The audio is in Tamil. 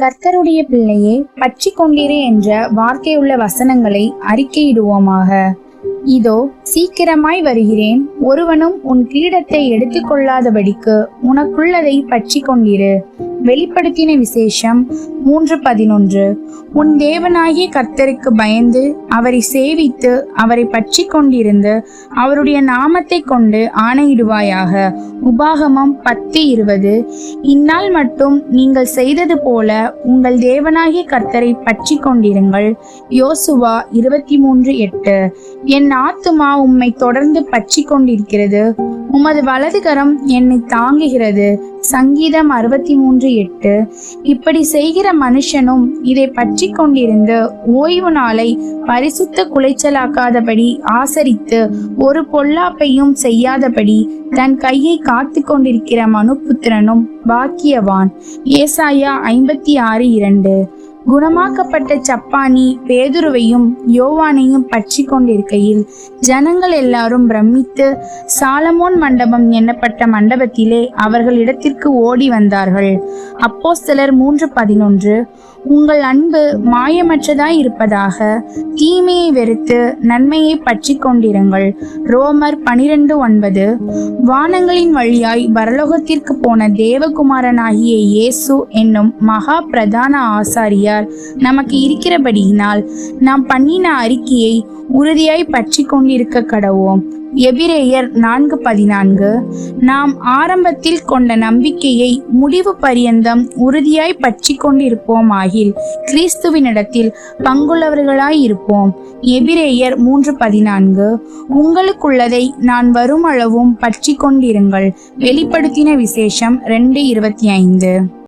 கர்த்தருடைய பிள்ளையே பற்றி கொண்டீரே என்ற வார்த்தையுள்ள வசனங்களை அறிக்கையிடுவோமாக. இதோ சீக்கிரமாய் வருகிறேன். ஒருவனும் உன் கிரீடத்தை எடுத்துக்கொள்ளாதபடிக்கு உனக்குள்ளதை பற்றி கொண்டிரு வெளிப்படுத்தின விசேஷம் மூன்று பதினொன்று. உன் தேவனாகிய கர்த்தருக்கு பயந்து அவரை சேவித்து அவரை பற்றி கொண்டிருந்து அவருடைய நாமத்தை கொண்டு ஆணையிடுவாயாக. உபாகமம் பத்து இருபது. இந்நாள் மட்டும் நீங்கள் செய்தது போல உங்கள் தேவனாகிய கர்த்தரை பற்றி கொண்டிருங்கள். யோசுவா இருபத்தி மூன்று எட்டு. என் ஆத்துமா உம்மை தொடர்ந்து பற்றி கொண்டிருக்கிறது. உமது வலதுகரம் என்னை தாங்குகிறது. சங்கீதம் அறுபத்தி மூன்று எட்டு இப்படி செய்கிற மனுஷனும் இதை பற்றி கொண்டிருந்து ஓய்வு நாளை பரிசுத்த குலைச்சலாக்காதபடி ஆசரித்து ஒரு பொல்லாப்பையும் செய்யாதபடி தன் கையை காத்து கொண்டிருக்கிற மனுபுத்திரனும் பாக்கியவான். ஏசாயா ஐம்பத்தி ஆறு இரண்டு குணமாக்கப்பட்ட சப்பானி பேதுருவையும் யோவானையும் பற்றி கொண்டிருக்கையில் ஜனங்கள் எல்லாரும் பிரமித்து சாலமோன் மண்டபம் எண்ணப்பட்ட மண்டபத்திலே அவர்கள் இடத்திற்கு ஓடி வந்தார்கள். அப்போ சிலர் மூன்று பதினொன்று உங்கள் அன்பு மாயமற்றதாய் இருப்பதாக தீமையை வெறுத்து நன்மையை பற்றி கொண்டிருங்கள் ரோமர் பனிரெண்டு ஒன்பது வானங்களின் வழியாய் பரலோகத்திற்கு போன தேவகுமாரனாகிய இயேசு என்னும் மகா பிரதான ஆசாரியார் நமக்கு இருக்கிறபடியினால் நாம் பண்ணின அறிக்கையை உறுதியாய் பற்றி கொண்டிருக்க கடவோம் எபிரேயர் நான்கு பதினான்கு. நாம் ஆரம்பத்தில் கொண்ட நம்பிக்கையை முடிவு பரியந்தம் உறுதியாய் பற்றி கொண்டிருப்போம் ஆகில் கிறிஸ்துவினிடத்தில் பங்குள்ளவர்களாய் இருப்போம். எபிரேயர் மூன்று பதினான்கு. உங்களுக்குள்ளதை நான் வரும் அளவும் பற்றி கொண்டிருங்கள். வெளிப்படுத்தின விசேஷம் ரெண்டு இருபத்தி ஐந்து.